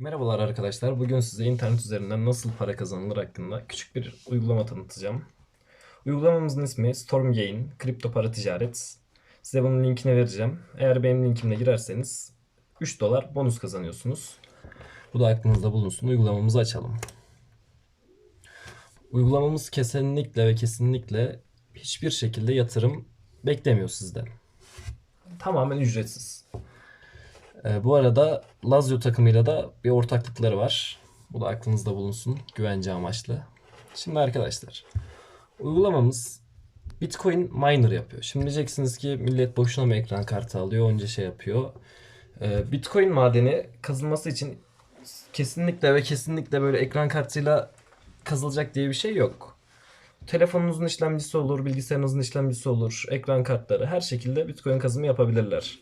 Merhabalar arkadaşlar. Bugün size internet üzerinden nasıl para kazanılır hakkında küçük bir uygulama tanıtacağım. Uygulamamızın ismi Stormgain, kripto para ticaret. Size bunun linkini vereceğim. Eğer benim linkimle girerseniz 3 dolar bonus kazanıyorsunuz. Bu da aklınızda bulunsun. Uygulamamızı açalım. Uygulamamız kesinlikle ve kesinlikle hiçbir şekilde yatırım beklemiyor sizden. Tamamen ücretsiz. Ee, bu arada Lazio takımıyla da bir ortaklıkları var. Bu da aklınızda bulunsun güvence amaçlı. Şimdi arkadaşlar uygulamamız Bitcoin miner yapıyor. Şimdi diyeceksiniz ki millet boşuna mı ekran kartı alıyor onca şey yapıyor. Ee, Bitcoin madeni kazılması için kesinlikle ve kesinlikle böyle ekran kartıyla kazılacak diye bir şey yok. Telefonunuzun işlemcisi olur, bilgisayarınızın işlemcisi olur, ekran kartları her şekilde Bitcoin kazımı yapabilirler.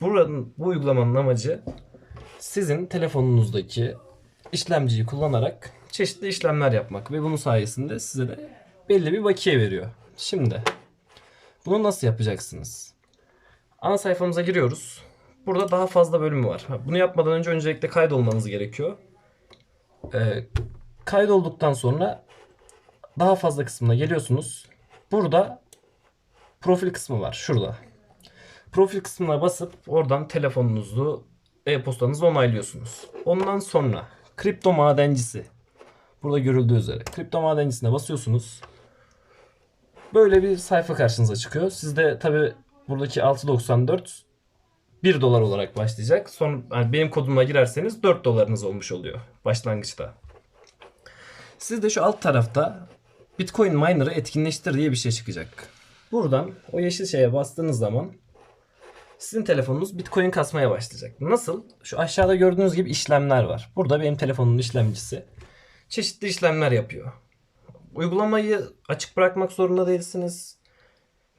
Buranın, bu uygulamanın amacı sizin telefonunuzdaki işlemciyi kullanarak çeşitli işlemler yapmak ve bunun sayesinde size de belli bir bakiye veriyor. Şimdi bunu nasıl yapacaksınız? Ana sayfamıza giriyoruz. Burada daha fazla bölümü var. Bunu yapmadan önce öncelikle kaydolmanız gerekiyor. Ee, kaydolduktan sonra daha fazla kısmına geliyorsunuz. Burada profil kısmı var. Şurada. Profil kısmına basıp oradan telefonunuzu, e-postanızı onaylıyorsunuz. Ondan sonra kripto madencisi. Burada görüldüğü üzere. Kripto madencisine basıyorsunuz. Böyle bir sayfa karşınıza çıkıyor. Sizde tabi buradaki 6.94 1 dolar olarak başlayacak. Son yani benim koduma girerseniz 4 dolarınız olmuş oluyor başlangıçta. Sizde şu alt tarafta Bitcoin miner'ı etkinleştir diye bir şey çıkacak. Buradan o yeşil şeye bastığınız zaman sizin telefonunuz Bitcoin kasmaya başlayacak. Nasıl? Şu aşağıda gördüğünüz gibi işlemler var. Burada benim telefonumun işlemcisi çeşitli işlemler yapıyor. Uygulamayı açık bırakmak zorunda değilsiniz.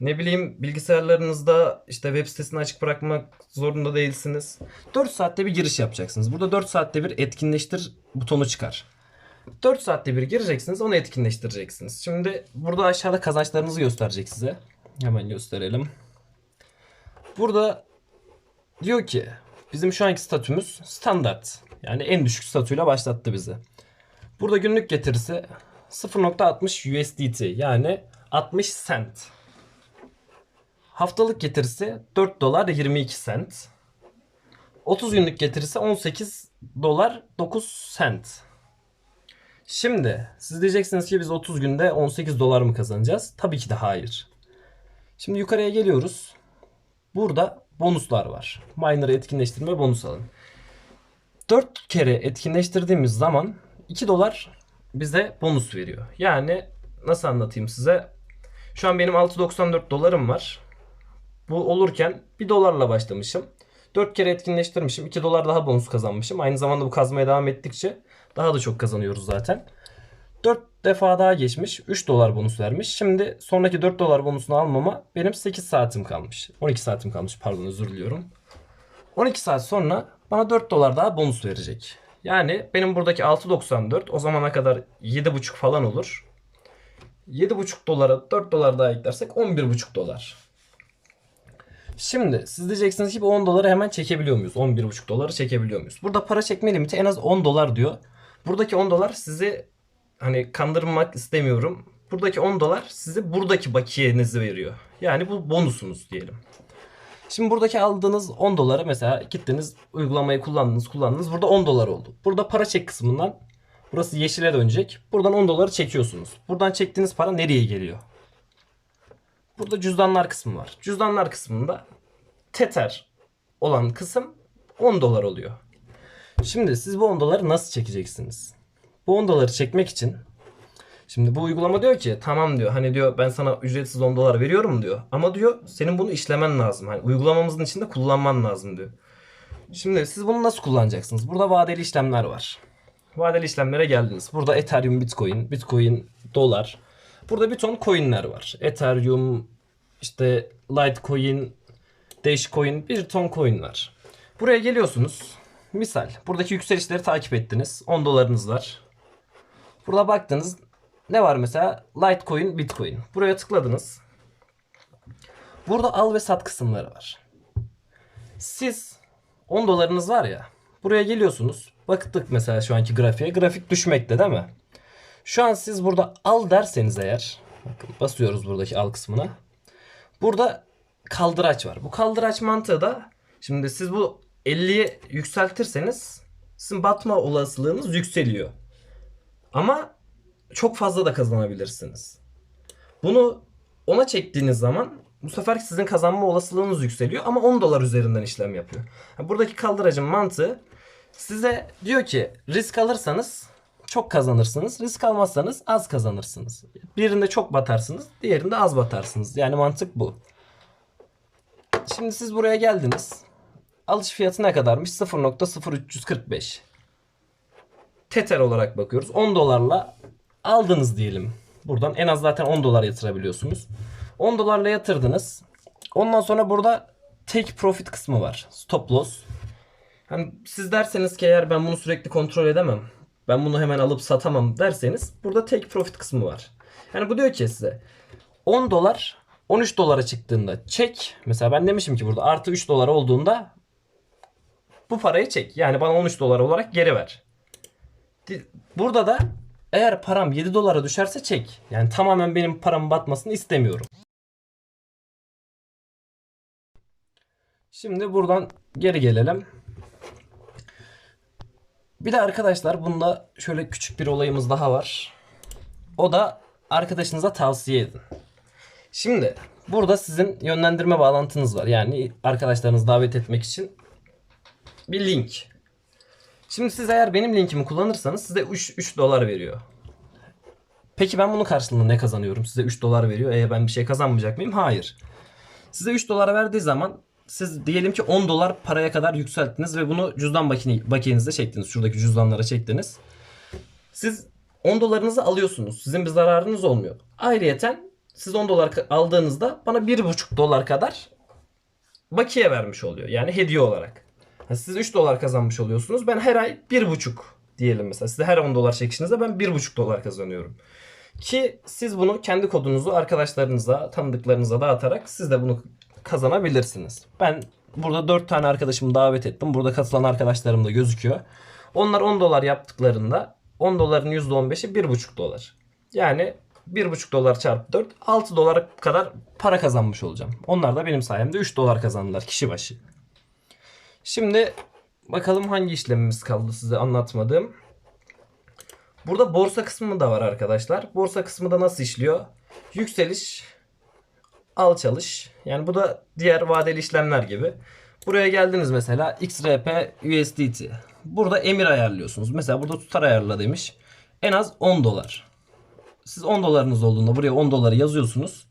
Ne bileyim bilgisayarlarınızda işte web sitesini açık bırakmak zorunda değilsiniz. 4 saatte bir giriş yapacaksınız. Burada 4 saatte bir etkinleştir butonu çıkar. 4 saatte bir gireceksiniz onu etkinleştireceksiniz. Şimdi burada aşağıda kazançlarınızı gösterecek size. Hemen gösterelim. Burada diyor ki bizim şu anki statümüz standart. Yani en düşük statüyle başlattı bizi. Burada günlük getirisi 0.60 USDT yani 60 cent. Haftalık getirisi 4 dolar 22 cent. 30 günlük getirisi 18 dolar 9 cent. Şimdi siz diyeceksiniz ki biz 30 günde 18 dolar mı kazanacağız? Tabii ki de hayır. Şimdi yukarıya geliyoruz. Burada bonuslar var. Miner'ı etkinleştirme bonus alın. 4 kere etkinleştirdiğimiz zaman 2 dolar bize bonus veriyor. Yani nasıl anlatayım size? Şu an benim 6.94 dolarım var. Bu olurken 1 dolarla başlamışım. 4 kere etkinleştirmişim. 2 dolar daha bonus kazanmışım. Aynı zamanda bu kazmaya devam ettikçe daha da çok kazanıyoruz zaten. 4 defa daha geçmiş. 3 dolar bonus vermiş. Şimdi sonraki 4 dolar bonusunu almama benim 8 saatim kalmış. 12 saatim kalmış pardon özür diliyorum. 12 saat sonra bana 4 dolar daha bonus verecek. Yani benim buradaki 6.94 o zamana kadar 7.5 falan olur. 7.5 dolara 4 dolar daha eklersek 11.5 dolar. Şimdi siz diyeceksiniz ki bu 10 doları hemen çekebiliyor muyuz? 11.5 doları çekebiliyor muyuz? Burada para çekme limiti en az 10 dolar diyor. Buradaki 10 dolar sizi hani kandırmak istemiyorum. Buradaki 10 dolar size buradaki bakiyenizi veriyor. Yani bu bonusunuz diyelim. Şimdi buradaki aldığınız 10 doları mesela gittiniz uygulamayı kullandınız kullandınız. Burada 10 dolar oldu. Burada para çek kısmından burası yeşile dönecek. Buradan 10 doları çekiyorsunuz. Buradan çektiğiniz para nereye geliyor? Burada cüzdanlar kısmı var. Cüzdanlar kısmında Tether olan kısım 10 dolar oluyor. Şimdi siz bu 10 doları nasıl çekeceksiniz? Bu 10 doları çekmek için Şimdi bu uygulama diyor ki tamam diyor hani diyor ben sana ücretsiz 10 dolar veriyorum diyor. Ama diyor senin bunu işlemen lazım. Hani uygulamamızın içinde kullanman lazım diyor. Şimdi siz bunu nasıl kullanacaksınız? Burada vadeli işlemler var. Vadeli işlemlere geldiniz. Burada Ethereum, Bitcoin, Bitcoin, dolar. Burada bir ton coinler var. Ethereum, işte Litecoin, Dashcoin, bir ton coin. Buraya geliyorsunuz. Misal buradaki yükselişleri takip ettiniz. 10 dolarınız var. Burada baktınız ne var mesela? Litecoin, Bitcoin. Buraya tıkladınız. Burada al ve sat kısımları var. Siz 10 dolarınız var ya. Buraya geliyorsunuz. Baktık mesela şu anki grafiğe. Grafik düşmekte değil mi? Şu an siz burada al derseniz eğer. Bakın basıyoruz buradaki al kısmına. Burada kaldıraç var. Bu kaldıraç mantığı da şimdi siz bu 50'ye yükseltirseniz sizin batma olasılığınız yükseliyor. Ama çok fazla da kazanabilirsiniz. Bunu ona çektiğiniz zaman bu sefer sizin kazanma olasılığınız yükseliyor ama 10 dolar üzerinden işlem yapıyor. Buradaki kaldıracın mantığı size diyor ki risk alırsanız çok kazanırsınız. Risk almazsanız az kazanırsınız. Birinde çok batarsınız, diğerinde az batarsınız. Yani mantık bu. Şimdi siz buraya geldiniz. Alış fiyatı ne kadarmış? 0.0345. Tether olarak bakıyoruz. 10 dolarla aldınız diyelim. Buradan en az zaten 10 dolar yatırabiliyorsunuz. 10 dolarla yatırdınız. Ondan sonra burada take profit kısmı var. Stop loss. Hani siz derseniz ki eğer ben bunu sürekli kontrol edemem. Ben bunu hemen alıp satamam derseniz burada take profit kısmı var. Yani bu diyor ki size 10 dolar 13 dolara çıktığında çek. Mesela ben demişim ki burada artı 3 dolar olduğunda bu parayı çek. Yani bana 13 dolar olarak geri ver. Burada da eğer param 7 dolara düşerse çek. Yani tamamen benim paramın batmasını istemiyorum. Şimdi buradan geri gelelim. Bir de arkadaşlar bunda şöyle küçük bir olayımız daha var. O da arkadaşınıza tavsiye edin. Şimdi burada sizin yönlendirme bağlantınız var. Yani arkadaşlarınızı davet etmek için bir link. Şimdi siz eğer benim linkimi kullanırsanız size 3, 3 dolar veriyor. Peki ben bunun karşılığında ne kazanıyorum? Size 3 dolar veriyor. E ben bir şey kazanmayacak mıyım? Hayır. Size 3 dolara verdiği zaman siz diyelim ki 10 dolar paraya kadar yükselttiniz ve bunu cüzdan bakine, bakiyenizde çektiniz. Şuradaki cüzdanlara çektiniz. Siz 10 dolarınızı alıyorsunuz. Sizin bir zararınız olmuyor. Ayrıyeten siz 10 dolar aldığınızda bana 1,5 dolar kadar bakiye vermiş oluyor. Yani hediye olarak. Siz 3 dolar kazanmış oluyorsunuz. Ben her ay 1,5 diyelim mesela. Size her 10 dolar çekişinizde ben 1,5 dolar kazanıyorum. Ki siz bunu kendi kodunuzu arkadaşlarınıza, tanıdıklarınıza dağıtarak siz de bunu kazanabilirsiniz. Ben burada 4 tane arkadaşımı davet ettim. Burada katılan arkadaşlarım da gözüküyor. Onlar 10 dolar yaptıklarında 10 doların %15'i 1,5 dolar. Yani 1,5 dolar çarpı 4 6 dolar kadar para kazanmış olacağım. Onlar da benim sayemde 3 dolar kazandılar kişi başı. Şimdi bakalım hangi işlemimiz kaldı size anlatmadığım. Burada borsa kısmı da var arkadaşlar. Borsa kısmı da nasıl işliyor? Yükseliş, alçalış. Yani bu da diğer vadeli işlemler gibi. Buraya geldiniz mesela XRP USDT. Burada emir ayarlıyorsunuz. Mesela burada tutar ayarla demiş. En az 10 dolar. Siz 10 dolarınız olduğunda buraya 10 doları yazıyorsunuz.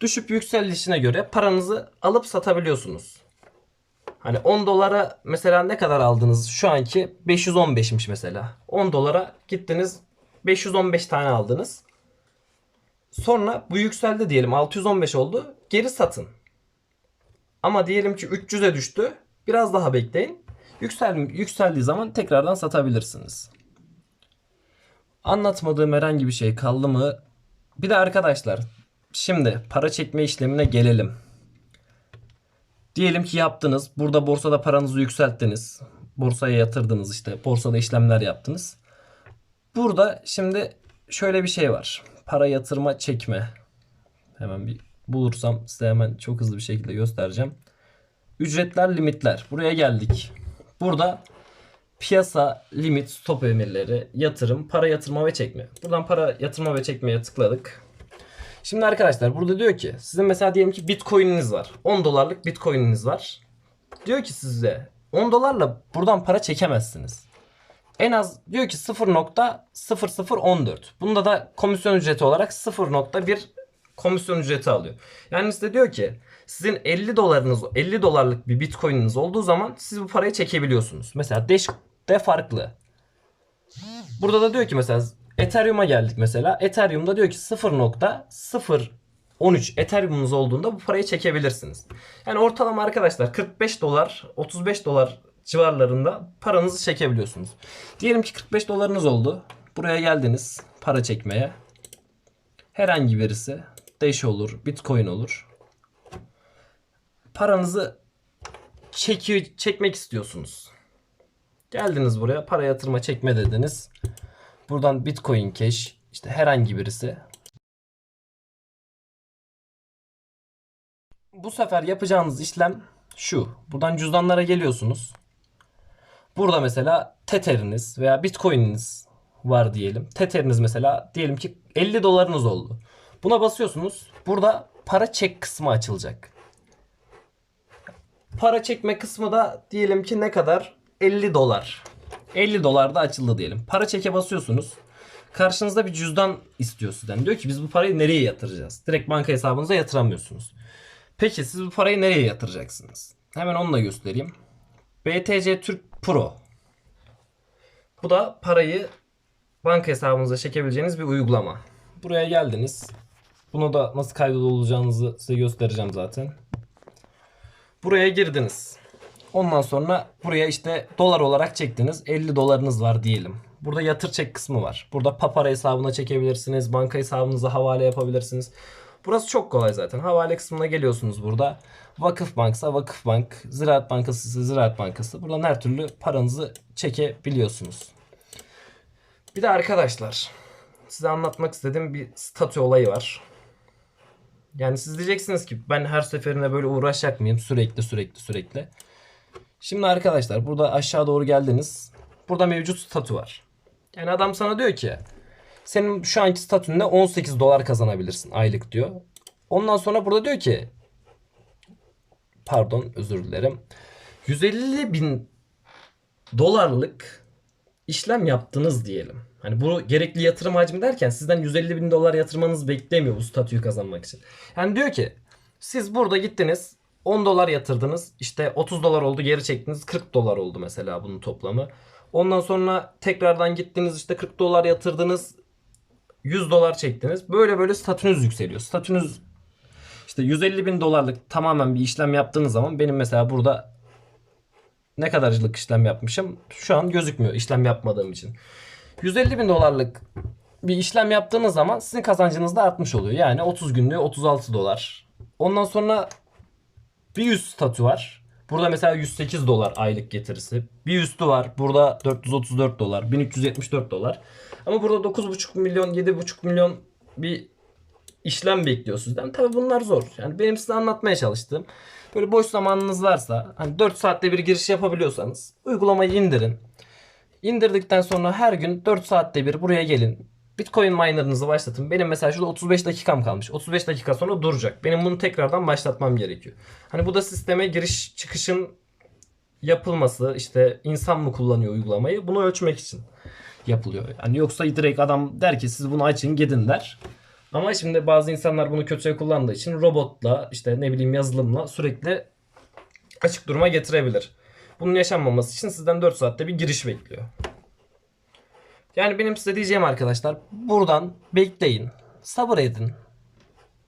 Düşüp yükselişine göre paranızı alıp satabiliyorsunuz. Hani 10 dolara mesela ne kadar aldınız? Şu anki 515'miş mesela. 10 dolara gittiniz 515 tane aldınız. Sonra bu yükseldi diyelim 615 oldu. Geri satın. Ama diyelim ki 300'e düştü. Biraz daha bekleyin. Yüksel, yükseldiği zaman tekrardan satabilirsiniz. Anlatmadığım herhangi bir şey kaldı mı? Bir de arkadaşlar şimdi para çekme işlemine gelelim. Diyelim ki yaptınız. Burada borsada paranızı yükselttiniz. Borsaya yatırdınız işte. Borsada işlemler yaptınız. Burada şimdi şöyle bir şey var. Para yatırma çekme. Hemen bir bulursam size hemen çok hızlı bir şekilde göstereceğim. Ücretler limitler. Buraya geldik. Burada piyasa, limit, stop emirleri, yatırım, para yatırma ve çekme. Buradan para yatırma ve çekmeye tıkladık. Şimdi arkadaşlar burada diyor ki sizin mesela diyelim ki bitcoin'iniz var. 10 dolarlık bitcoin'iniz var. Diyor ki size 10 dolarla buradan para çekemezsiniz. En az diyor ki 0.0014. Bunda da komisyon ücreti olarak 0.1 komisyon ücreti alıyor. Yani size diyor ki sizin 50 dolarınız 50 dolarlık bir bitcoin'iniz olduğu zaman siz bu parayı çekebiliyorsunuz. Mesela Dash de farklı. Burada da diyor ki mesela Ethereum'a geldik mesela. Ethereum'da diyor ki 0.013 Ethereum'unuz olduğunda bu parayı çekebilirsiniz. Yani ortalama arkadaşlar 45 dolar 35 dolar civarlarında paranızı çekebiliyorsunuz. Diyelim ki 45 dolarınız oldu. Buraya geldiniz para çekmeye. Herhangi birisi Dash olur, Bitcoin olur. Paranızı çekiyor, çekmek istiyorsunuz. Geldiniz buraya para yatırma çekme dediniz. Buradan Bitcoin Cash işte herhangi birisi. Bu sefer yapacağınız işlem şu. Buradan cüzdanlara geliyorsunuz. Burada mesela Tether'iniz veya Bitcoin'iniz var diyelim. Tether'iniz mesela diyelim ki 50 dolarınız oldu. Buna basıyorsunuz. Burada para çek kısmı açılacak. Para çekme kısmı da diyelim ki ne kadar? 50 dolar. 50 dolar da açıldı diyelim. Para çeke basıyorsunuz. Karşınızda bir cüzdan istiyor sizden. Diyor ki biz bu parayı nereye yatıracağız? Direkt banka hesabınıza yatıramıyorsunuz. Peki siz bu parayı nereye yatıracaksınız? Hemen onu da göstereyim. BTC Türk Pro. Bu da parayı banka hesabınıza çekebileceğiniz bir uygulama. Buraya geldiniz. Bunu da nasıl kaydolu olacağınızı size göstereceğim zaten. Buraya girdiniz. Ondan sonra buraya işte dolar olarak çektiniz. 50 dolarınız var diyelim. Burada yatır çek kısmı var. Burada papara hesabına çekebilirsiniz. Banka hesabınıza havale yapabilirsiniz. Burası çok kolay zaten. Havale kısmına geliyorsunuz burada. Vakıf Banksa Vakıf Bank, Ziraat Bankası ise Ziraat Bankası. Buradan her türlü paranızı çekebiliyorsunuz. Bir de arkadaşlar size anlatmak istediğim bir statü olayı var. Yani siz diyeceksiniz ki ben her seferinde böyle uğraşacak mıyım sürekli sürekli sürekli. Şimdi arkadaşlar burada aşağı doğru geldiniz. Burada mevcut statü var. Yani adam sana diyor ki senin şu anki statünde 18 dolar kazanabilirsin aylık diyor. Ondan sonra burada diyor ki pardon özür dilerim. 150 bin dolarlık işlem yaptınız diyelim. Hani bu gerekli yatırım hacmi derken sizden 150 bin dolar yatırmanız beklemiyor bu statüyü kazanmak için. Yani diyor ki siz burada gittiniz 10 dolar yatırdınız işte 30 dolar oldu geri çektiniz 40 dolar oldu mesela bunun toplamı. Ondan sonra tekrardan gittiniz işte 40 dolar yatırdınız 100 dolar çektiniz. Böyle böyle statünüz yükseliyor. Statünüz işte 150 bin dolarlık tamamen bir işlem yaptığınız zaman benim mesela burada ne kadarcılık işlem yapmışım şu an gözükmüyor işlem yapmadığım için. 150 bin dolarlık bir işlem yaptığınız zaman sizin kazancınız da artmış oluyor. Yani 30 günlüğü 36 dolar. Ondan sonra bir üst statü var. Burada mesela 108 dolar aylık getirisi. Bir üstü var. Burada 434 dolar. 1374 dolar. Ama burada 9,5 milyon 7,5 milyon bir işlem bekliyor sizden. Tabii bunlar zor. Yani benim size anlatmaya çalıştığım böyle boş zamanınız varsa hani 4 saatte bir giriş yapabiliyorsanız uygulamayı indirin. İndirdikten sonra her gün 4 saatte bir buraya gelin. Bitcoin miner'ınızı başlatın. Benim mesela şurada 35 dakikam kalmış. 35 dakika sonra duracak. Benim bunu tekrardan başlatmam gerekiyor. Hani bu da sisteme giriş çıkışın yapılması işte insan mı kullanıyor uygulamayı bunu ölçmek için yapılıyor. Yani yoksa direkt adam der ki siz bunu açın gidin der. Ama şimdi bazı insanlar bunu kötüye kullandığı için robotla işte ne bileyim yazılımla sürekli açık duruma getirebilir. Bunun yaşanmaması için sizden 4 saatte bir giriş bekliyor. Yani benim size diyeceğim arkadaşlar buradan bekleyin. Sabır edin.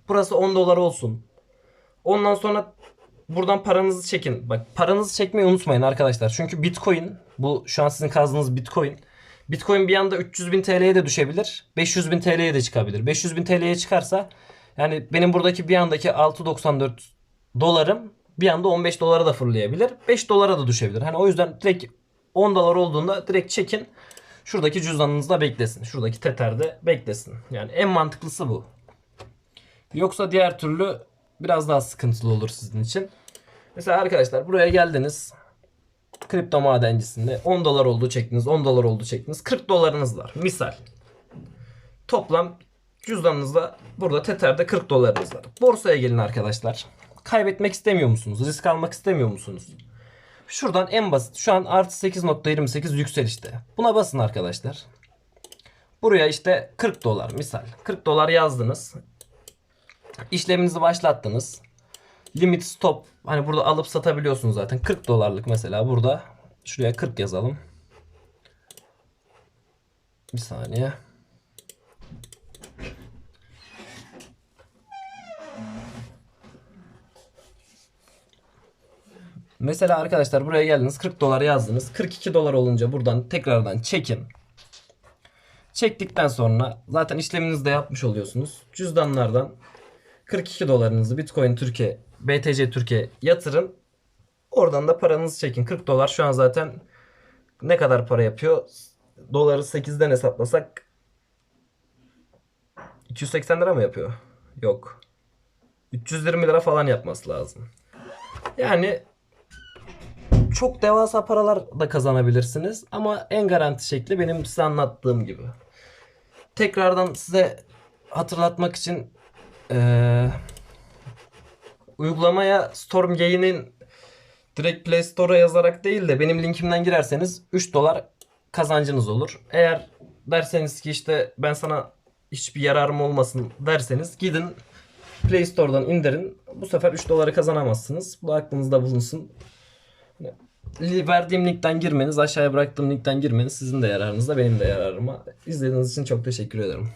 Burası 10 dolar olsun. Ondan sonra buradan paranızı çekin. Bak paranızı çekmeyi unutmayın arkadaşlar. Çünkü Bitcoin bu şu an sizin kazdığınız Bitcoin. Bitcoin bir anda 300 bin TL'ye de düşebilir. 500 bin TL'ye de çıkabilir. 500 bin TL'ye çıkarsa yani benim buradaki bir andaki 6.94 dolarım bir anda 15 dolara da fırlayabilir. 5 dolara da düşebilir. Hani o yüzden direkt 10 dolar olduğunda direkt çekin. Şuradaki cüzdanınızda beklesin. Şuradaki teterde beklesin. Yani en mantıklısı bu. Yoksa diğer türlü biraz daha sıkıntılı olur sizin için. Mesela arkadaşlar buraya geldiniz. Kripto madencisinde 10 dolar oldu çektiniz, 10 dolar oldu çektiniz. 40 dolarınız var. Misal. Toplam cüzdanınızda burada Tether'de 40 dolarınız var. Borsaya gelin arkadaşlar. Kaybetmek istemiyor musunuz? Risk almak istemiyor musunuz? Şuradan en basit şu an artı 8.28 yükselişte. Buna basın arkadaşlar. Buraya işte 40 dolar misal. 40 dolar yazdınız. İşleminizi başlattınız. Limit stop. Hani burada alıp satabiliyorsunuz zaten. 40 dolarlık mesela burada. Şuraya 40 yazalım. Bir saniye. Mesela arkadaşlar buraya geldiniz 40 dolar yazdınız. 42 dolar olunca buradan tekrardan çekin. Çektikten sonra zaten işleminizi de yapmış oluyorsunuz. Cüzdanlardan 42 dolarınızı Bitcoin Türkiye, BTC Türkiye yatırın. Oradan da paranızı çekin. 40 dolar şu an zaten ne kadar para yapıyor? Doları 8'den hesaplasak 280 lira mı yapıyor? Yok. 320 lira falan yapması lazım. Yani çok devasa paralar da kazanabilirsiniz ama en garanti şekli benim size anlattığım gibi. Tekrardan size hatırlatmak için eee, uygulamaya Storm Gain'in direkt Play Store'a yazarak değil de benim linkimden girerseniz 3 dolar kazancınız olur. Eğer derseniz ki işte ben sana hiçbir yararım olmasın derseniz gidin Play Store'dan indirin. Bu sefer 3 doları kazanamazsınız. Bu aklınızda bulunsun. Verdiğim linkten girmeniz, aşağıya bıraktığım linkten girmeniz sizin de yararınızda benim de yararıma. İzlediğiniz için çok teşekkür ederim.